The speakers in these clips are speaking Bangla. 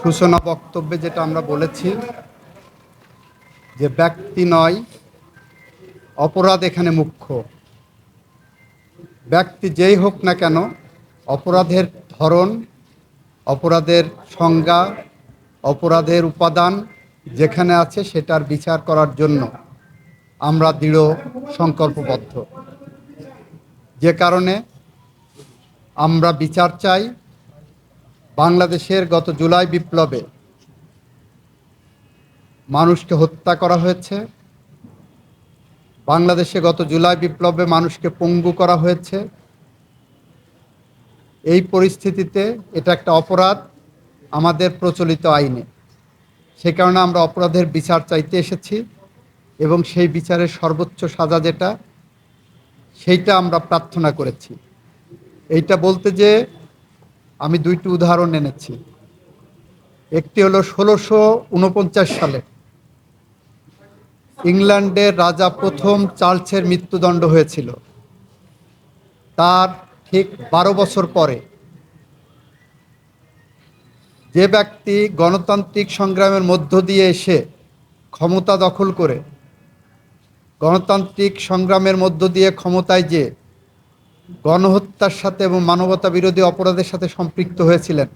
সূচনা বক্তব্যে যেটা আমরা বলেছি, যে ব্যক্তি নয়, অপরাধ এখানে মুখ্য। ব্যক্তি যেই হোক না কেন, অপরাধের ধরন, অপরাধের সংজ্ঞা, অপরাধের উপাদান যেখানে আছে সেটার বিচার করার জন্য আমরা দৃঢ় সংকল্পবদ্ধ। যে কারণে আমরা বিচার চাই বাংলাদেশের গত জুলাই বিপ্লবে মানুষকে হত্যা করা হয়েছে। বাংলাদেশে গত জুলাই বিপ্লবে মানুষকে পঙ্গু করা হয়েছে। এই পরিস্থিতিতে এটা একটা অপরাধ আমাদের প্রচলিত আইনে। সে কারণে আমরা অপরাধের বিচার চাইতে এসেছি এবং সেই বিচারের সর্বোচ্চ সাজা যেটা, সেইটা আমরা প্রার্থনা করেছি। এইটা বলতে যে আমি দুইটি উদাহরণ এনেছি। একটি হলো ষোলোশো উনপঞ্চাশ সালে। ইংল্যান্ডের রাজা প্রথম চার্লসের মৃত্যুদণ্ড হয়েছিল। তার ঠিক বারো বছর পরে যে ব্যক্তি গণতান্ত্রিক সংগ্রামের মধ্য দিয়ে এসে ক্ষমতা দখল করে, গণতান্ত্রিক সংগ্রামের মধ্য দিয়ে ক্ষমতায় যে গণহত্যার সাথে এবং মানবতা বিরোধী অপরাধের সাথে সম্পৃক্ত হয়েছিলেন।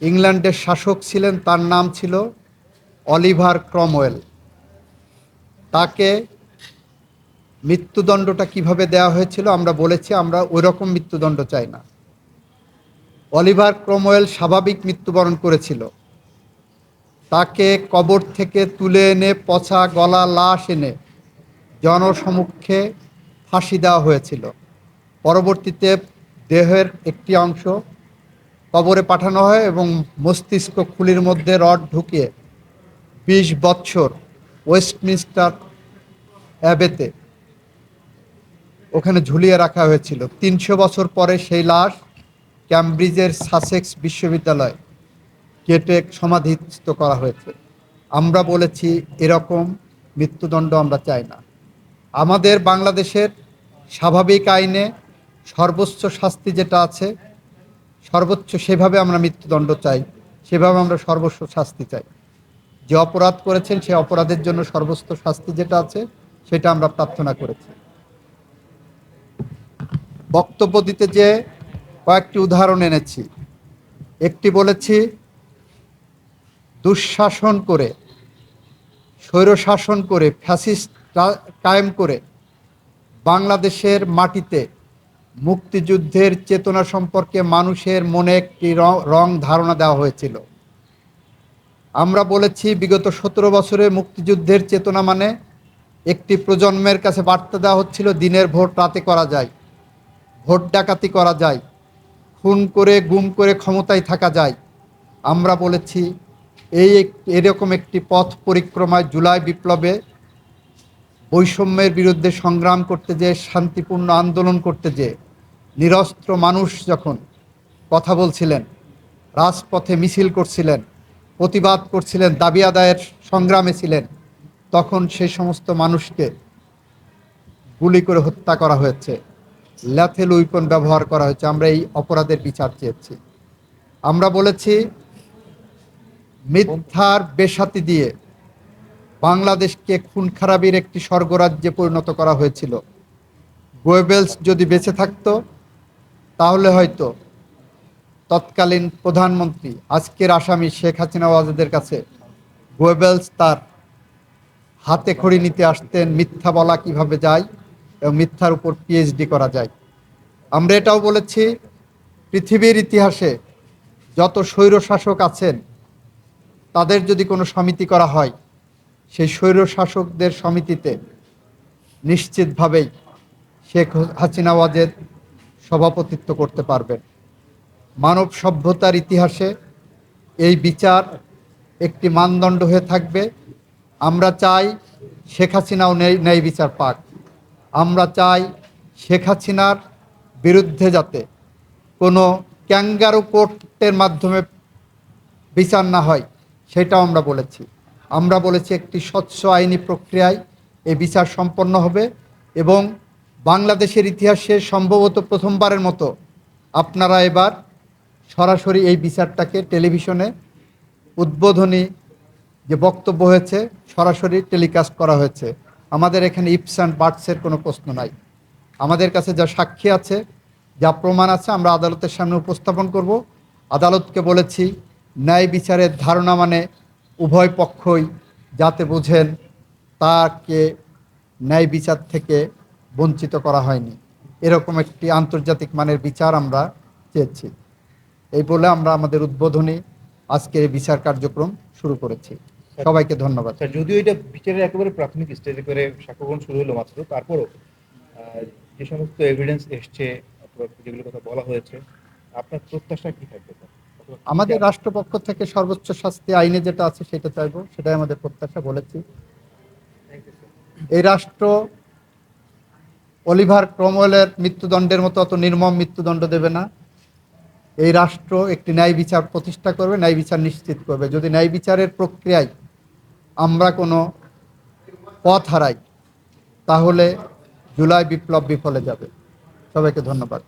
ইংল্যান্ডের শাসক ছিলেন, তার নাম ছিল অলিভার ক্রমওয়েল। তাকে মৃত্যুদণ্ডটা কীভাবে দেওয়া হয়েছিল আমরা বলেছি, আমরা ওই রকম মৃত্যুদণ্ড চাই না। অলিভার ক্রমওয়েল স্বাভাবিক মৃত্যুবরণ করেছিল। তাকে কবর থেকে তুলে এনে পচা গলা, লাশ এনে জনসমক্ষে ফাঁসি দেওয়া হয়েছিল। পরবর্তীতে দেহের একটি অংশ কবরে পাঠানো হয় এবং মস্তিষ্ক খুলির মধ্যে রড ঢুকিয়ে বিশ বৎসর ওয়েস্টমিনস্টার অ্যাবেতে ওখানে ঝুলিয়ে রাখা হয়েছিল। তিনশো বছর পরে সেই লাশ ক্যামব্রিজের সাসেক্স বিশ্ববিদ্যালয় কেটে সমাধিস্থ করা হয়েছে। আমরা বলেছি, এরকম মৃত্যুদণ্ড আমরা চাই না। আমাদের বাংলাদেশের স্বাভাবিক আইনে সর্বোচ্চ শাস্তি যেটা আছে, সর্বোচ্চ সেভাবে আমরা মৃত্যুদণ্ড চাই, সেভাবে আমরা সর্বোচ্চ শাস্তি চাই। যে অপরাধ করেছেন, সে অপরাধের জন্য সর্বোচ্চ শাস্তি যেটা আছে, সেটা আমরা প্রার্থনা করেছি। বক্তব্য দিতে যে কয়েকটি উদাহরণ এনেছি। একটি বলেছি, দুঃশাসন করে, স্বৈরশাসন করে, ফ্যাসিস্ট কায়েম করে বাংলাদেশের মাটিতে মুক্তিযুদ্ধের চেতনা সম্পর্কে মানুষের মনে একটি রং ধারণা দেওয়া হয়েছিল। আমরা বলেছি, বিগত সতেরো বছরে মুক্তিযুদ্ধের চেতনা মানে একটি প্রজন্মের কাছে বার্তা দেওয়া হচ্ছিল, দিনের ভোট রাতে করা যায়, ভোট ডাকাতি করা যায়, খুন করে, গুম করে ক্ষমতায় থাকা যায়। আমরা বলেছি, এই এরকম একটি পথ পরিক্রমায় জুলাই বিপ্লবে বৈষম্যের বিরুদ্ধে সংগ্রাম করতে যে শান্তিপূর্ণ আন্দোলন করতে যে নিরস্ত্র মানুষ যখন কথা বলছিলেন, রাজপথে মিছিল করছিলেন, প্রতিবাদ করছিলেন, দাবি আদায়ের সংগ্রামে ছিলেন, তখন সেই সমস্ত মানুষকে গুলি করে হত্যা করা হয়েছে। ল্যাথেল উইপন ব্যবহার করা হয়েছে। আমরা এই অপরাধের বিচার চেয়েছি। আমরা বলেছি, মিথ্যার বেসাতি দিয়ে বাংলাদেশকে খুন খারাপির একটি স্বর্গরাজ্যে পরিণত করা হয়েছিল। গোয়েবেলস যদি বেঁচে থাকতো তাহলে হয়তো তৎকালীন প্রধানমন্ত্রী আজকের আসামি শেখ হাসিনা ওয়াজেদের কাছে গোয়েবেলস তার হাতে খড়ি নিতে আসতেন, মিথ্যা বলা কীভাবে যায় এবং মিথ্যার উপর পিএইচডি করা যায়। আমরা এটাও বলেছি, পৃথিবীর ইতিহাসে যত স্বৈরশাসক আছেন, তাদের যদি কোনো সমিতি করা হয়, সেই স্বৈরশাসকদের সমিতিতে নিশ্চিতভাবেই শেখ হাসিনা ওয়াজেদ সভাপতিত্ব করতে পারবেন। মানব সভ্যতার ইতিহাসে এই বিচার একটি মানদণ্ড হয়ে থাকবে। আমরা চাই শেখ হাসিনাও ন্যায় বিচার পাক। আমরা চাই শেখ হাসিনার বিরুদ্ধে যাতে কোনো ক্যাঙ্গারু কোর্টের মাধ্যমে বিচার না হয়, সেটাও আমরা বলেছি। আমরা বলেছি একটি স্বচ্ছ আইনি প্রক্রিয়ায় এই বিচার সম্পন্ন হবে এবং বাংলাদেশের ইতিহাসে সম্ভবত প্রথমবারের মতো আপনারা এবার সরাসরি এই বিচারটাকে টেলিভিশনে উদ্বোধনী যে বক্তব্য হয়েছে, সরাসরি টেলিকাস্ট করা হয়েছে। আমাদের এখানে ইপস অ্যান্ড বার্ডসের কোনো প্রশ্ন নাই। আমাদের কাছে যা সাক্ষী আছে, যা প্রমাণ আছে, আমরা আদালতের সামনে উপস্থাপন করব। আদালতকে বলেছি, ন্যায় বিচারের ধারণা মানে উভয় পক্ষই যাতে বোঝেন তাকে ন্যায় বিচার থেকে বঞ্চিত করা হয়নি। এরকম একটি আন্তর্জাতিক মানের বিচার আমরা চেয়েছি। এই বলে আমরা আমাদের উদ্বোধনী আজকের এই বিচার কার্যক্রম শুরু করেছি। সবাইকে ধন্যবাদ। স্যার যদিও এটা বিচারের একেবারে প্রাথমিক স্টেজে করে সাক্ষ্যগ্রহণ শুরু হলো মাত্র তারপরও যে সমস্ত এভিডেন্স এসছে যেগুলো কথা বলা হয়েছে আপনার প্রত্যাশা কি থাকবে? আমাদের রাষ্ট্রপক্ষ থেকে সর্বোচ্চ শাস্তি আইনে যেটা আছে সেটা চাইব সেটাই আমাদের প্রত্যাশা বলেছি। এই রাষ্ট্র অলিভার ক্রমওয়েলের মৃত্যুদণ্ডের মতো অত নির্মম মৃত্যুদণ্ড দেবে না। এই রাষ্ট্র একটি ন্যায় বিচার প্রতিষ্ঠা করবে, ন্যায় বিচার নিশ্চিত করবে। যদি ন্যায় বিচারের প্রক্রিয়ায় আমরা কোনো পথ হারাই, তাহলে জুলাই বিপ্লব বিফলে যাবে। সবাইকে ধন্যবাদ।